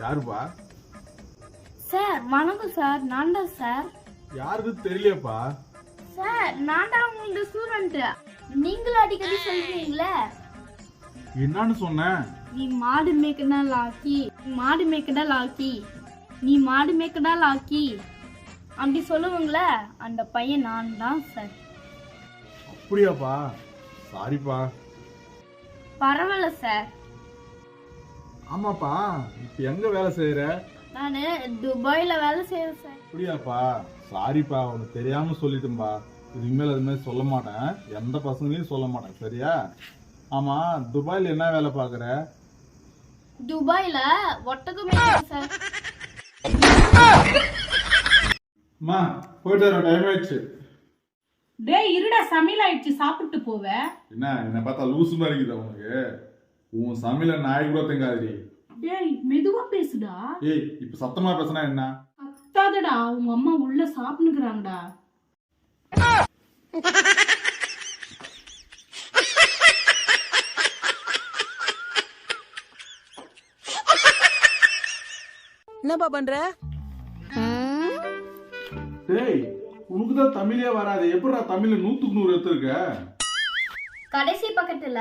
யாருப்பா? சார் வணக்கம் சார் நான் தான் சார். யாருன்னு தெரியலையேப்பா. சார் நான் தான் உங்களோட ஸ்டூடெண்ட் நீங்களும் அடிக்கடி சொல்றீங்களே? என்னன்னு சொன்னேன் நீ மாடு மேய்க்கடா லாக்கி மாடு மேய்க்கடா லாக்கி நீ மாடு மேய்க்கடா லாக்கி. அப்படி சொல்லுவாங்களே அந்த பையன் நான் தான் சார். அப்படியாப்பா. சாரிப்பா. பரவாயில்ல சார். ஆமாப்பா இப்ப எங்க வேலை செய்யற நான் துபாயில வேலை செய்யறேன் சார். அப்படியாப்பா சாரிப்பா உனக்கு தெரியாம சொல்லிட்டேன்பா. இனிமேல் அது மாதிரி சொல்ல மாட்டேன். எந்த பசங்களையும் சொல்ல மாட்டேன் சரியா? ஆமா துபாயில என்ன வேலை பாக்குற துபாயில ஒட்டகம் சார். அம்மா போயிட்டு வர டைம் ஆயிடுச்சு. டேய் இருடா சமையல் ஆயிடுச்சு சாப்பிட்டு போவ என்ன என்னை பார்த்தா லூசு மாதிரி இருக்குதா உனக்கு? உன் சமையல நாய் கூட தெங்காதிரி டேய் மெதுவா பேசுடா. ஏய் இப்ப சத்தமா பேசினா என்ன? அத்தாதடா உங்க அம்மா உள்ள சாப்பிட்டுக்கிறாங்கடா. என்னப்பா பண்ற? டேய் உனக்கு தான் தமிழே வராது. எப்படிடா தமிழ்ல நூத்துக்கு நூறு எடுத்திருக்க? கடைசி பக்கத்துல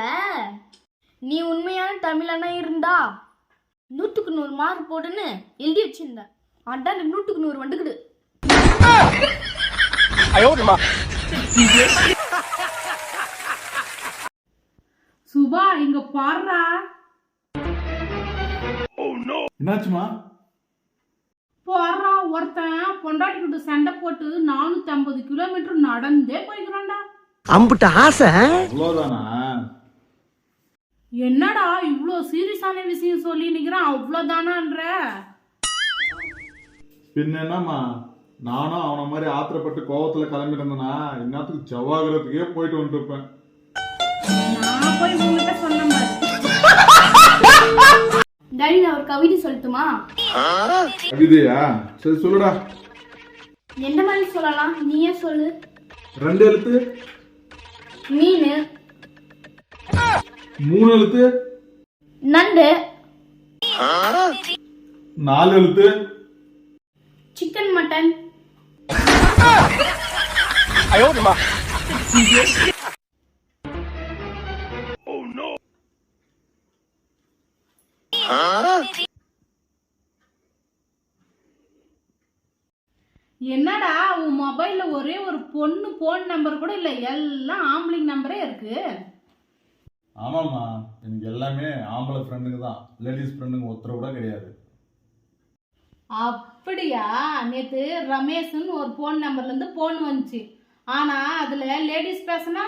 நீ உண்மையான தமிழனா இருந்தா? நூற்றுக்கு நூறு மார்க் போடுன்னு எழுதி வச்சிருந்த அதான் நூற்றுக்கு நூறு வந்துக்குது. சுபா இங்க பாடுறா என்னாச்சுமா? போடுறா ஒருத்தன். பொண்டாட்டி கிட்ட சண்டை போட்டு நானூத்தி ஐம்பது கிலோமீட்டர் நடந்தே போய்க்கிறான்டா. அம்புட்ட ஆசை அவ்வளோதானா என்னடா இவ்ளோ சீரியஸான விஷயம் சொல்லி நிக்கிறான் அவ்வளவுதானான்ற. பின்ன என்னம்மா? நானும் அவன மாதிரி ஆத்திரப்பட்டு கோவத்துல கிளம்பிட்டு இருந்தேனா இன்னத்துக்கு செவ்வாகிறதுக்கே போயிட்டு வந்துருப்பேன். நான் போய் உங்ககிட்ட சொன்னேன். டாடி நான் ஒரு கவிதை சொல்லட்டுமா? கவிதையா? சரி சொல்லுடா. எந்த மாதிரி சொல்லலாம்? நீயே சொல்லு. ரெண்டு எழுத்து. மீன். மூணு எழுத்து. நண்டு. நாலு எழுத்து. சிக்கன் மட்டன் என்னடா உன் மொபைல்ல ஒரே ஒரு பொண்ணு போன் நம்பர் கூட இல்ல எல்லாம் ஆம்பளைங்க நம்பரே இருக்கு. ஆமாம்மா. எனக்கு எல்லாமே ஆம்பளை ஃப்ரெண்டுங்க தான். லேடிஸ் ஃப்ரெண்டுங்க ஒருத்தர் கூட கிடையாது. அப்படியா? நேத்து ரமேஷ்னு ஒரு போன் நம்பர்ல இருந்து போன் வந்துச்சு. ஆனா அதுல லேடிஸ் பேசினா?